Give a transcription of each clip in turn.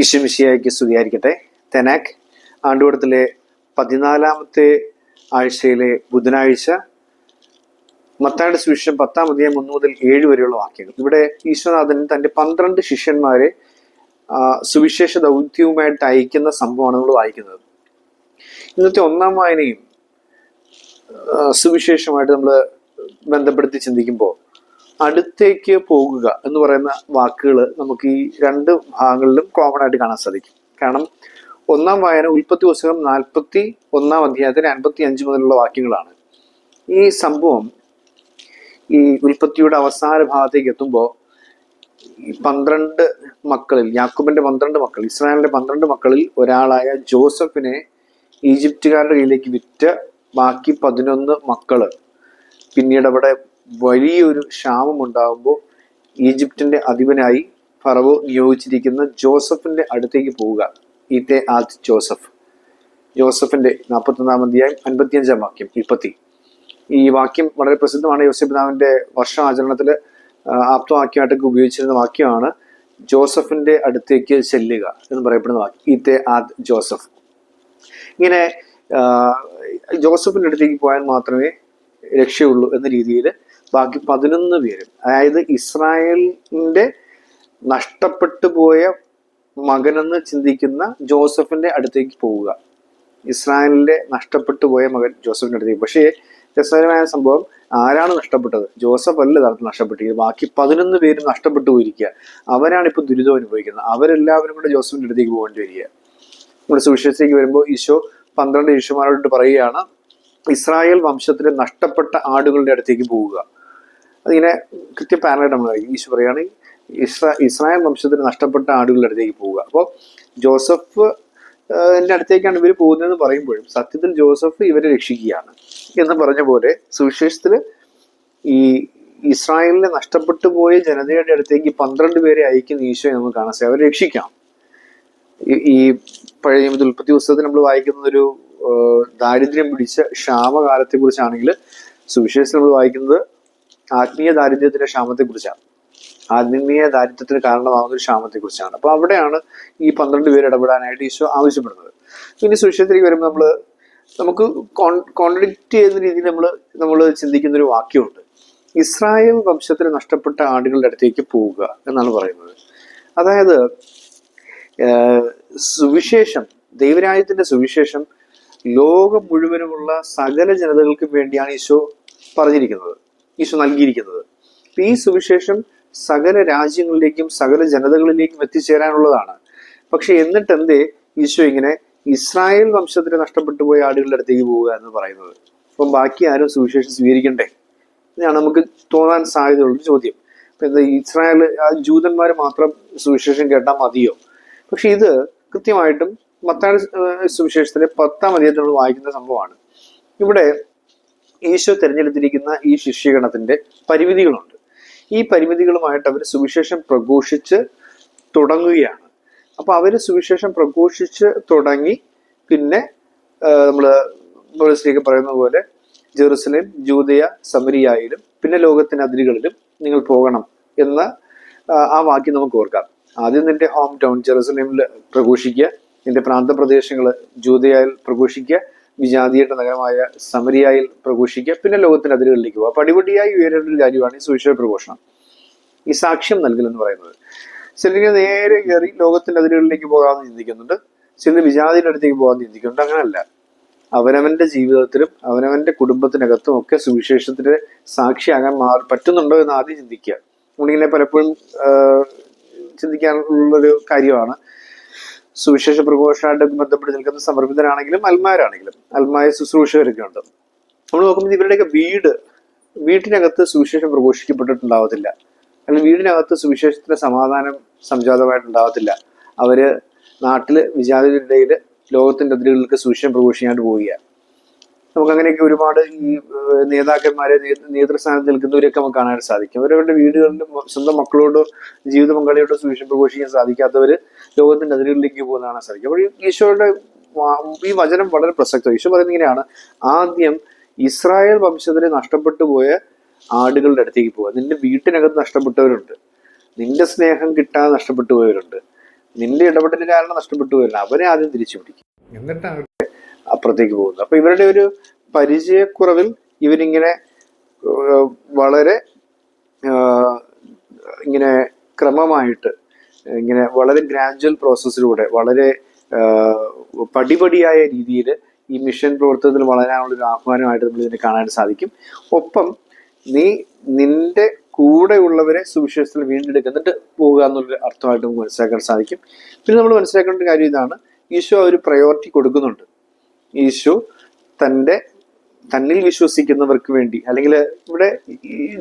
ഈശ്വമിശിയായിക്ക് സ്തുതിയായിരിക്കട്ടെ. തെനാക് ആണ്ടുവടത്തിലെ പതിനാലാമത്തെ ആഴ്ചയിലെ ബുധനാഴ്ച മത്തായുടെ സുവിശേഷം പത്താം അധ്യായം ഒന്ന് മുതൽ ഏഴ് വരെയുള്ള വാക്യങ്ങൾ. ഇവിടെ ഈശ്വനാഥൻ തന്റെ പന്ത്രണ്ട് ശിഷ്യന്മാരെ സുവിശേഷ ദൗത്യവുമായിട്ട് അയക്കുന്ന സംഭവമാണ് നമ്മൾ വായിക്കുന്നത്. ഇന്നത്തെ ഒന്നാം വായനയും സുവിശേഷമായിട്ട് നമ്മൾ ബന്ധപ്പെടുത്തി ചിന്തിക്കുമ്പോൾ അടുത്തേക്ക് പോകുക എന്ന് പറയുന്ന വാക്കുകൾ നമുക്ക് ഈ രണ്ട് ഭാഗങ്ങളിലും കോമൺ ആയിട്ട് കാണാൻ സാധിക്കും. കാരണം ഒന്നാം വായന ഉൽപ്പത്തി പുസ്തകം നാൽപ്പത്തി ഒന്നാം അധ്യായത്തിന് അൻപത്തി അഞ്ച് മുതലുള്ള വാക്യങ്ങളാണ്. ഈ സംഭവം ഈ ഉൽപ്പത്തിയുടെ അവസാന ഭാഗത്തേക്ക് എത്തുമ്പോൾ പന്ത്രണ്ട് മക്കളിൽ യാക്കൂബിന്റെ പന്ത്രണ്ട് മക്കൾ ഇസ്രായേലിന്റെ പന്ത്രണ്ട് മക്കളിൽ ഒരാളായ ജോസഫിനെ ഈജിപ്തുകാരുടെ കയ്യിലേക്ക് വിറ്റ് ബാക്കി പതിനൊന്ന് മക്കൾ. പിന്നീട് അവിടെ വലിയൊരു ക്ഷാമം ഉണ്ടാകുമ്പോൾ ഈജിപ്തിന്റെ അധിപനായി ഫറവോ നിയോഗിച്ചിരിക്കുന്ന ജോസഫിന്റെ അടുത്തേക്ക് പോവുക. ഈത്തെ ആദ് ജോസഫ്. ജോസഫിന്റെ നാൽപ്പത്തൊന്നാം അധ്യായം അൻപത്തിയഞ്ചാം വാക്യം ഇപ്പത്തി ഈ വാക്യം വളരെ പ്രസിദ്ധമാണ്. യോസഫ് പിതാവിന്റെ വർഷാചരണത്തിൽ ആപ്തവാക്യമായിട്ടൊക്കെ ഉപയോഗിച്ചിരുന്ന വാക്യമാണ് ജോസഫിന്റെ അടുത്തേക്ക് ചെല്ലുക എന്ന് പറയപ്പെടുന്ന വാക്യം. ഈത്തെ ആദ് ജോസഫ്. ഇങ്ങനെ ജോസഫിന്റെ അടുത്തേക്ക് പോയാൽ മാത്രമേ രക്ഷയുള്ളൂ എന്ന രീതിയിൽ ബാക്കി പതിനൊന്ന് പേരും. അതായത് ഇസ്രായേലിന്റെ നഷ്ടപ്പെട്ടു പോയ മകനെന്ന് ചിന്തിക്കുന്ന ജോസഫിന്റെ അടുത്തേക്ക് പോവുക. ഇസ്രായേലിന്റെ നഷ്ടപ്പെട്ടു പോയ മകൻ ജോസഫിന്റെ അടുത്തേക്ക്. പക്ഷേ രസകരമായ സംഭവം ആരാണ് നഷ്ടപ്പെട്ടത്? ജോസഫ് അല്ല യഥാർത്ഥത്തിൽ നഷ്ടപ്പെട്ടിരിക്കുന്നത് ബാക്കി പതിനൊന്ന് പേരും നഷ്ടപ്പെട്ടു പോയിരിക്കുക. അവരാണ് ഇപ്പൊ ദുരിതം അനുഭവിക്കുന്നത്. അവരെല്ലാവരും കൂടെ ജോസഫിന്റെ അടുത്തേക്ക് പോകേണ്ടി വരിക. നമ്മുടെ സുവിശേഷത്തേക്ക് വരുമ്പോൾ ഈശോ പന്ത്രണ്ട് ഈശോമാരോട് പറയുകയാണ് ഇസ്രായേൽ വംശത്തിലെ നഷ്ടപ്പെട്ട ആടുകളുടെ അടുത്തേക്ക് പോവുക. അതിങ്ങനെ കൃത്യ പാരലായിട്ട് നമ്മൾ പറയും ഈശോ പറയുകയാണ് ഇസ്രാ ഇസ്രായേൽ വംശത്തിന് നഷ്ടപ്പെട്ട ആടുകളുടെ അടുത്തേക്ക് പോവുക. അപ്പോൾ ജോസഫ് എന്റെ അടുത്തേക്കാണ് ഇവർ പോകുന്നതെന്ന് പറയുമ്പോഴും സത്യത്തിൽ ജോസഫ് ഇവരെ രക്ഷിക്കുകയാണ്. എന്ന് പറഞ്ഞ പോലെ സുവിശേഷത്തിൽ ഈ ഇസ്രായേലിനെ നഷ്ടപ്പെട്ടു പോയ ജനതയുടെ അടുത്തേക്ക് പന്ത്രണ്ട് പേരെ അയക്കുന്ന ഈശോ നമുക്ക് കാണാൻ അവരെ രക്ഷിക്കാം. ഈ- പഴയ ഉൽപ്പത്തി പുസ്തകത്തിൽ നമ്മൾ വായിക്കുന്ന ഒരു ദാരിദ്ര്യം പിടിച്ച ക്ഷാമകാലത്തെ കുറിച്ചാണെങ്കിൽ സുവിശേഷത്തിൽ നമ്മൾ വായിക്കുന്നത് ആത്മീയ ദാരിദ്ര്യത്തിന്റെ ക്ഷാമത്തെ കുറിച്ചാണ്. ആത്മീയ ദാരിദ്ര്യത്തിന് കാരണമാകുന്ന ഒരു ക്ഷാമത്തെ കുറിച്ചാണ്. അപ്പൊ അവിടെയാണ് ഈ പന്ത്രണ്ട് പേര് ഇടപെടാനായിട്ട് ഈശോ ആവശ്യപ്പെടുന്നത്. ഇനി സുവിശേഷത്തിലേക്ക് വരുമ്പോൾ നമ്മൾ നമുക്ക് കോൺട്രഡിക്റ്റ് ചെയ്യുന്ന രീതിയിൽ നമ്മൾ നമ്മൾ ചിന്തിക്കുന്ന ഒരു വാക്യമുണ്ട്. ഇസ്രായേൽ വംശത്തിന് നഷ്ടപ്പെട്ട ആടുകളുടെ അടുത്തേക്ക് പോവുക എന്നാണ് പറയുന്നത്. അതായത് സുവിശേഷം ദൈവരാജ്യത്തിന്റെ സുവിശേഷം ലോകം മുഴുവനുമുള്ള സകല ജനതകൾക്കും വേണ്ടിയാണ് ഈശോ പറഞ്ഞിരിക്കുന്നത്. ഈശോ നൽകിയിരിക്കുന്നത്. ഈ സുവിശേഷം സകല രാജ്യങ്ങളിലേക്കും സകല ജനതകളിലേക്കും എത്തിച്ചേരാനുള്ളതാണ്. പക്ഷെ എന്നിട്ട് എന്തേ ഈശോ ഇങ്ങനെ ഇസ്രായേൽ വംശത്തിന് നഷ്ടപ്പെട്ടു പോയ ആടുകളുടെ അടുത്തേക്ക് പോവുക എന്ന് പറയുന്നത്? അപ്പം ബാക്കി ആരും സുവിശേഷം സ്വീകരിക്കണ്ടേ? എന്നാണ് നമുക്ക് തോന്നാൻ സാധ്യതയുള്ളൊരു ചോദ്യം. ഇപ്പൊ എന്താ ഇസ്രായേൽ ആ ജൂതന്മാർ മാത്രം സുവിശേഷം കേട്ടാൽ മതിയോ? പക്ഷെ ഇത് കൃത്യമായിട്ടും മത്തായ സുവിശേഷത്തിലെ പത്താം അധ്യായത്തിൽ വായിക്കുന്ന സംഭവമാണ്. ഇവിടെ ഈശോ തിരഞ്ഞെടുത്തിരിക്കുന്ന ഈ ശിഷ്യഗണത്തിന്റെ പരിമിതികളുണ്ട്. ഈ പരിമിതികളുമായിട്ട് അവർ സുവിശേഷം പ്രഘോഷിച്ച് തുടങ്ങുകയാണ്. അപ്പൊ അവർ സുവിശേഷം പ്രഘോഷിച്ച് തുടങ്ങി പിന്നെ നമ്മൾ പോലീസിലേക്ക് പറയുന്ന പോലെ ജെറുസലേം ജൂതയ സമരിയായാലും പിന്നെ ലോകത്തിന്റെ അതിരുകളിലും നിങ്ങൾ പോകണം എന്ന ആ, ആ വാക്യം നമുക്ക് ഓർക്കാം. ആദ്യം നിന്റെ ഹോം ടൗൺ ജെറുസലേമിൽ പ്രഘോഷിക്കുക നിന്റെ പ്രാന്തപ്രദേശങ്ങൾ ജൂതയായിൽ പ്രഘോഷിക്കുക വിജാതിയുടെ നഗരമായ സമരിയായിൽ പ്രഘോഷിക്കുക പിന്നെ ലോകത്തിന്റെ അതിരുകളിലേക്ക് പോകുക പടിപടിയായി ഉയരേണ്ട ഒരു കാര്യമാണ് ഈ സുവിശേഷ പ്രഘോഷണം. ഈ സാക്ഷ്യം നൽകൽ എന്ന് പറയുന്നത്. ചിലർ നേരെ കയറി ലോകത്തിന്റെ അതിരുകളിലേക്ക് പോകാമെന്ന് ചിന്തിക്കുന്നുണ്ട്. ചിലർ വിജാതിയുടെ അടുത്തേക്ക് പോകാമെന്ന് ചിന്തിക്കുന്നുണ്ട്. അങ്ങനല്ല അവനവന്റെ ജീവിതത്തിലും അവനവന്റെ കുടുംബത്തിനകത്തും ഒക്കെ സുവിശേഷത്തിന്റെ സാക്ഷിയാകാൻ മാ പറ്റുന്നുണ്ടോ എന്ന് ആദ്യം ചിന്തിക്കുക. നമ്മളിങ്ങനെ പലപ്പോഴും ചിന്തിക്കാനുള്ളൊരു കാര്യമാണ്. സുവിശേഷ പ്രഘോഷമായിട്ട് ബന്ധപ്പെട്ട് നിൽക്കുന്ന സമർപ്പിതരാണെങ്കിലും അൽമാരാണെങ്കിലും അൽമായ ശുശ്രൂഷകരൊക്കെ ഉണ്ട് നമ്മൾ നോക്കുമ്പോൾ ഇവരുടെയൊക്കെ വീട് വീട്ടിനകത്ത് സുവിശേഷം പ്രഘോഷിക്കപ്പെട്ടിട്ടുണ്ടാവത്തില്ല. അല്ലെങ്കിൽ വീടിനകത്ത് സുവിശേഷത്തിന്റെ സമാധാനം സംജാതമായിട്ടുണ്ടാവത്തില്ല. അവർ നാട്ടിൽ വിജാതിരുടെ ലോകത്തിന്റെ അതിരുകളിലേക്ക് സുവിശേഷം പ്രഘോഷിക്കാണ്ട് പോവുക നമുക്ക് അങ്ങനെയൊക്കെ ഒരുപാട് ഈ നേതാക്കന്മാരെ നേതൃസ്ഥാനത്ത് നിൽക്കുന്നവരെയൊക്കെ നമുക്ക് കാണാൻ സാധിക്കും. അവരവരുടെ വീടുകളിലും സ്വന്തം മക്കളോടോ ജീവിത പങ്കാളിയോടോ സുവിശേഷം പ്രഘോഷിക്കാൻ സാധിക്കാത്തവര് ലോകത്തിന്റെ അതിരുകളിലേക്ക് പോകുന്ന കാണാൻ സാധിക്കും. അപ്പോൾ ഈശോയുടെ ഈ വചനം വളരെ പ്രസക്തം. ഈശോ പറയുന്നത് ഇങ്ങനെയാണ്. ആദ്യം ഇസ്രായേൽ വംശത്തിന് നഷ്ടപ്പെട്ടു പോയ ആടുകളുടെ അടുത്തേക്ക് പോവുക. നിന്റെ വീട്ടിനകത്ത് നഷ്ടപ്പെട്ടവരുണ്ട്. നിന്റെ സ്നേഹം കിട്ടാതെ നഷ്ടപ്പെട്ടു പോയവരുണ്ട്. നിന്റെ ഇടപെടൽ കാരണം നഷ്ടപ്പെട്ടു വരില്ല അവരെ ആദ്യം തിരിച്ചു പിടിക്കും എന്നിട്ടാണ് അവരുടെ അപ്പുറത്തേക്ക് പോകുന്നത് അപ്പൊ ഇവരുടെ ഒരു പരിചയക്കുറവിൽ ഇവരിങ്ങനെ വളരെ ഇങ്ങനെ ക്രമമായിട്ട് ഇങ്ങനെ വളരെ ഗ്രാജുവൽ പ്രോസസ്സിലൂടെ വളരെ പടിപടിയായ രീതിയിൽ ഈ മിഷൻ പ്രവർത്തനത്തിൽ വളരാനുള്ള ഒരു ആഹ്വാനമായിട്ട് നമ്മൾ ഇതിനെ കാണാൻ സാധിക്കും. ഒപ്പം നീ നിന്റെ കൂടെയുള്ളവരെ സുവിശേഷത്തിൽ വീണ്ടെടുക്കുന്നിട്ട് പോവുക എന്നുള്ളൊരു അർത്ഥമായിട്ട് നമുക്ക് മനസ്സിലാക്കാൻ സാധിക്കും. പിന്നെ നമ്മൾ മനസ്സിലാക്കേണ്ട കാര്യം ഇതാണ്. ഈശോ ഒരു പ്രയോറിറ്റി കൊടുക്കുന്നുണ്ട്. ഈശോ തന്റെ തന്നിൽ വിശ്വസിക്കുന്നവർക്ക് വേണ്ടി അല്ലെങ്കിൽ ഇവിടെ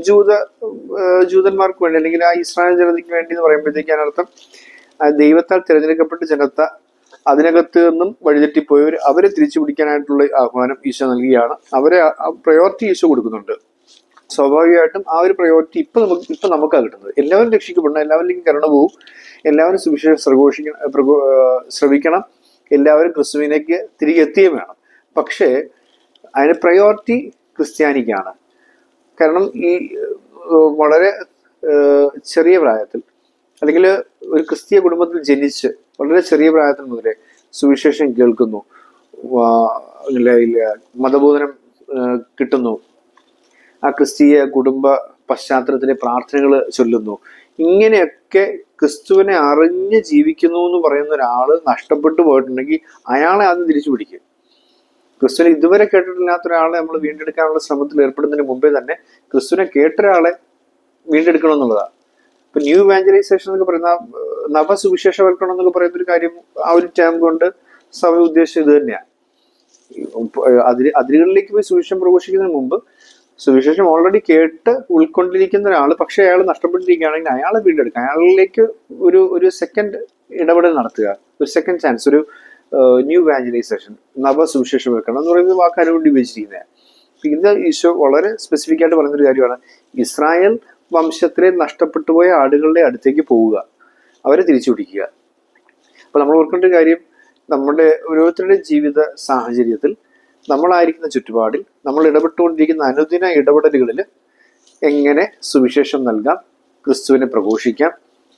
ജൂത ജൂതന്മാർക്ക് വേണ്ടി അല്ലെങ്കിൽ ആ ഇസ്രായേൽ ജനതയ്ക്ക് വേണ്ടി എന്ന് പറയുമ്പോഴത്തേക്ക് അതിനർത്ഥം ദൈവത്താൽ തിരഞ്ഞെടുക്കപ്പെട്ട ജനത അതിനകത്ത് നിന്നും വഴിതെറ്റിപ്പോയവർ അവരെ തിരിച്ചു പിടിക്കാനായിട്ടുള്ള ആഹ്വാനം ഈശോ നൽകുകയാണ് അവരെ പ്രയോറിറ്റി ഈശോ കൊടുക്കുന്നുണ്ട്. സ്വാഭാവികമായിട്ടും ആ ഒരു പ്രയോറിറ്റി ഇപ്പൊ നമുക്ക് ഇപ്പൊ നമുക്കാണ് കിട്ടുന്നത്. എല്ലാവരും രക്ഷിക്കപ്പെടണം എല്ലാവരിലേക്കും കരുണ പോവും എല്ലാവരും സുവിശേഷം ശ്രഘോഷിക്കണം ശ്രവിക്കണം എല്ലാവരും ക്രിസ്തുവിനേക്ക് തിരികെ എത്തുകയും വേണം. പക്ഷേ അതിന് പ്രയോറിറ്റി ക്രിസ്ത്യാനിക്കാണ്. കാരണം ഈ വളരെ ചെറിയ പ്രായത്തിൽ അല്ലെങ്കിൽ ഒരു ക്രിസ്തീയ കുടുംബത്തിൽ ജനിച്ച് വളരെ ചെറിയ പ്രായത്തിൽ മുതലേ സുവിശേഷം കേൾക്കുന്നു. മതബോധനം കിട്ടുന്നു. ആ ക്രിസ്തീയ കുടുംബ പശ്ചാത്തലത്തിലെ പ്രാർത്ഥനകൾ ചൊല്ലുന്നു. ഇങ്ങനെയൊക്കെ ക്രിസ്തുവിനെ അറിഞ്ഞ് ജീവിക്കുന്നു എന്ന് പറയുന്ന ഒരാൾ നഷ്ടപ്പെട്ടു പോയിട്ടുണ്ടെങ്കിൽ അയാളെ ആദ്യം തിരിച്ചു പിടിക്കുക ക്രിസ്തുവിനെ ഇതുവരെ കേട്ടിട്ടില്ലാത്ത ഒരാളെ നമ്മൾ വീണ്ടെടുക്കാനുള്ള ശ്രമത്തിൽ ഏർപ്പെടുന്നതിന് മുമ്പേ തന്നെ ക്രിസ്തുവിനെ കേട്ട ഒരാളെ വീണ്ടെടുക്കണം എന്നുള്ളതാണ്. ഇപ്പൊ ന്യൂ ഇവാഞ്ചലൈസേഷൻ എന്നൊക്കെ പറയുന്ന നവ നവസുവിശേഷവൽക്കരണം എന്നൊക്കെ പറയുന്ന ഒരു കാര്യം ആ ഒരു ടേം കൊണ്ട് സഭ ഉദ്ദേശിച്ചത് ഇത് തന്നെയാണ്. അതിര് അതിരുകളിലേക്ക് പോയി സുവിശേഷം പ്രഘോഷിക്കുന്നതിന് മുമ്പ് സുവിശേഷം ഓൾറെഡി കേട്ട് ഉൾക്കൊണ്ടിരിക്കുന്ന ഒരാൾ പക്ഷെ അയാൾ നഷ്ടപ്പെട്ടിരിക്കുകയാണെങ്കിൽ അയാളെ വീണ്ടെടുക്കുക. അയാളിലേക്ക് ഒരു ഒരു സെക്കൻഡ് ഇടപെടൽ നടത്തുക. ഒരു സെക്കൻഡ് ചാൻസ് ഒരു ന്യൂ വാഞ്ചലൈസേഷൻ നവ സുവിശേഷം വെക്കണം എന്ന് പറയുന്നത് വാക്കാരും കൊണ്ട് ഉപയോഗിച്ചിരിക്കുന്നത്. ഇത് ഈശോ വളരെ സ്പെസിഫിക് ആയിട്ട് പറയുന്നൊരു കാര്യമാണ്. ഇസ്രായേൽ വംശത്തിലെ നഷ്ടപ്പെട്ടു പോയ ആടുകളുടെ അടുത്തേക്ക് പോവുക. അവരെ തിരിച്ചു പിടിക്കുക. അപ്പൊ നമ്മൾ ഓർക്കേണ്ട കാര്യം നമ്മുടെ ഓരോരുത്തരുടെ ജീവിത സാഹചര്യത്തിൽ നമ്മളായിരിക്കുന്ന ചുറ്റുപാടിൽ നമ്മൾ ഇടപെട്ടുകൊണ്ടിരിക്കുന്ന അനുദിന ഇടപെടലുകളിൽ എങ്ങനെ സുവിശേഷം നൽകാം ക്രിസ്തുവിനെ പ്രഘോഷിക്കാം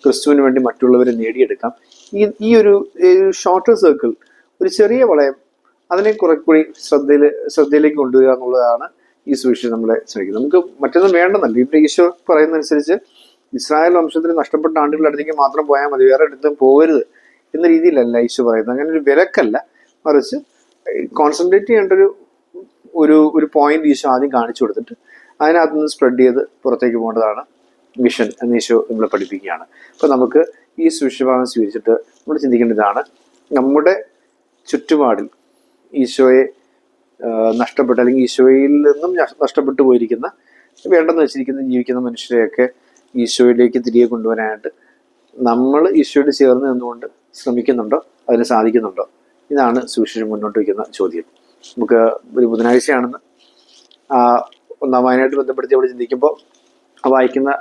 ക്രിസ്തുവിന് വേണ്ടി മറ്റുള്ളവരെ നേടിയെടുക്കാം. ഈ ഈ ഒരു ഷോർട്ട് സർക്കിൾ ഒരു ചെറിയ വളയം അതിനെ കുറെ കൂടി ശ്രദ്ധയിൽ ശ്രദ്ധയിലേക്ക് കൊണ്ടുവരിക എന്നുള്ളതാണ് ഈ സുവിശേഷം നമ്മളെ ശ്രമിക്കുന്നത്. നമുക്ക് മറ്റൊന്നും വേണ്ടെന്നല്ല. ഇവിടെ ഈശോ പറയുന്നതനുസരിച്ച് ഇസ്രായേൽ വംശത്തിന് നഷ്ടപ്പെട്ട ആണ്ടുകളുടെ അടുത്തേക്ക് മാത്രം പോയാൽ മതി വേറെ അടുത്തും പോകരുത് എന്ന രീതിയിലല്ല ഈശോ പറയുന്നത്. അങ്ങനെ ഒരു വിലക്കല്ല. മറിച്ച് കോൺസെൻട്രേറ്റ് ചെയ്യേണ്ട ഒരു ഒരു ഒരു പോയിന്റ് ഈശോ ആദ്യം കാണിച്ചു കൊടുത്തിട്ട് അതിനകത്ത് നിന്ന് സ്പ്രെഡ് ചെയ്ത് പുറത്തേക്ക് പോകേണ്ടതാണ് മിഷൻ എന്ന് ഈശോ നമ്മളെ പഠിപ്പിക്കുകയാണ്. അപ്പം നമുക്ക് ഈ സുവിശേഷഭാഗം സ്വീകരിച്ചിട്ട് നമ്മൾ ചിന്തിക്കേണ്ടതാണ് നമ്മുടെ ചുറ്റുപാടിൽ ഈശോയെ നഷ്ടപ്പെട്ട് അല്ലെങ്കിൽ ഈശോയിൽ നിന്നും നഷ്- നഷ്ടപ്പെട്ടു പോയിരിക്കുന്ന വേണ്ടെന്ന് വെച്ചിരിക്കുന്ന ജീവിക്കുന്ന മനുഷ്യരെയൊക്കെ ഈശോയിലേക്ക് തിരികെ കൊണ്ടുവരാനായിട്ട് നമ്മൾ ഈശോയോട് ചേർന്ന് നിന്നുകൊണ്ട് ശ്രമിക്കുന്നുണ്ടോ? അതിന് സാധിക്കുന്നുണ്ടോ? ഇതാണ് സുവിശേഷം മുന്നോട്ട് വയ്ക്കുന്ന ചോദ്യം. നമുക്ക് ഒരു ബുധനാഴ്ചയാണെന്ന് ആ ഒന്നാം വായനയായിട്ട് ബന്ധപ്പെടുത്തി അവിടെ ചിന്തിക്കുമ്പോൾ വായിക്കുന്ന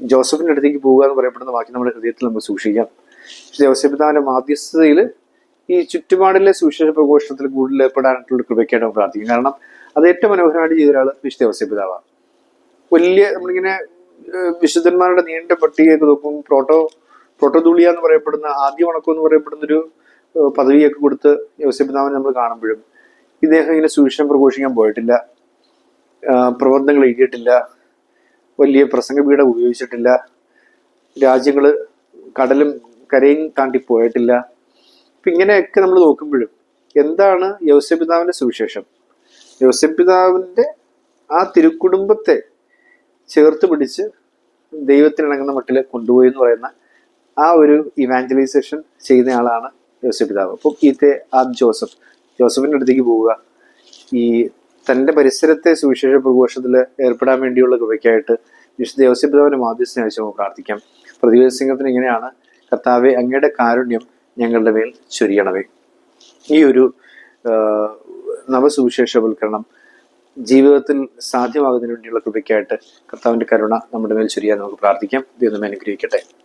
ജോസഫിന്റെ അടുത്തേക്ക് പോവുക എന്ന് പറയപ്പെടുന്ന വാക്യം നമ്മുടെ ഹൃദയത്തിൽ നമുക്ക് സൂക്ഷിക്കാം. ജോസഫ് പിതാവിന്റെ മാധ്യസ്ഥതയിൽ ഈ ചുറ്റുപാടിലെ സുവിശേഷ പ്രഘോഷണത്തിൽ കൂടുതൽ ഏർപ്പെടാനായിട്ടുള്ള കൃപയ്ക്കായിട്ട് നമുക്ക് പ്രാർത്ഥിക്കും. കാരണം അത് ഏറ്റവും മനോഹരമായിട്ട് ചെയ്ത ഒരാൾ വിശുദ്ധ ജോസഫ് പിതാവാണ് വലിയ നമ്മളിങ്ങനെ വിശുദ്ധന്മാരുടെ നീണ്ട പട്ടികയൊക്കെ നോക്കും പ്രോട്ടോ പ്രോട്ടോദൂളിയ എന്ന് പറയപ്പെടുന്ന ആദ്യ വണക്കം എന്ന് പറയപ്പെടുന്ന ഒരു പദവിയൊക്കെ കൊടുത്ത് യോസിപ്പിതാവിനെ നമ്മൾ കാണുമ്പോഴും ഇദ്ദേഹം ഇങ്ങനെ സുവിശേഷം പ്രഘോഷിക്കാൻ പോയിട്ടില്ല. പ്രബന്ധങ്ങൾ എഴുതിയിട്ടില്ല. വലിയ പ്രസംഗപീഠം ഉപയോഗിച്ചിട്ടില്ല. രാജ്യങ്ങൾ കടലും കരയും താണ്ടി പോയിട്ടില്ല. അപ്പം ഇങ്ങനെയൊക്കെ നമ്മൾ നോക്കുമ്പോഴും എന്താണ് യോസപിതാവിന്റെ സുവിശേഷം? യോസപിതാവിന്റെ ആ തിരുക്കുടുംബത്തെ ചേർത്ത് പിടിച്ച് ദൈവത്തിനിണങ്ങുന്ന മട്ടിൽ കൊണ്ടുപോയി എന്ന് പറയുന്ന ആ ഒരു ഇവാഞ്ചലൈസേഷൻ ചെയ്യുന്ന ആളാണ് യോസപിതാവ് അപ്പം ഈത്തെ ആ ജോസഫ് ജോസഫിന്റെ അടുത്തേക്ക് പോവുക. ഈ തന്റെ പരിസരത്തെ സുവിശേഷ പ്രഘോഷത്തിൽ ഏർപ്പെടാൻ വേണ്ടിയുള്ള കൃപയ്ക്കായിട്ട് വിശുദ്ധ യോസപിതാവിന്റെ മാധ്യസ്ഥനെ വെച്ച് നമുക്ക് പ്രാർത്ഥിക്കാം. പ്രതിവേദ സിംഹത്തിന് ഇങ്ങനെയാണ് കർത്താവെ അങ്ങയുടെ കാരുണ്യം ഞങ്ങളുടെ മേൽ ചൊരിയണമേ. ഈ ഒരു നവസുവിശേഷവൽക്കരണം ജീവിതത്തിൽ സാധ്യമാകുന്നതിന് വേണ്ടിയുള്ള കൃപയ്ക്കായിട്ട് കർത്താവിന്റെ കരുണ നമ്മുടെ മേൽ ചൊരിയാൻ നമുക്ക് പ്രാർത്ഥിക്കാം. ദൈവം നമ്മെ അനുഗ്രഹിക്കട്ടെ.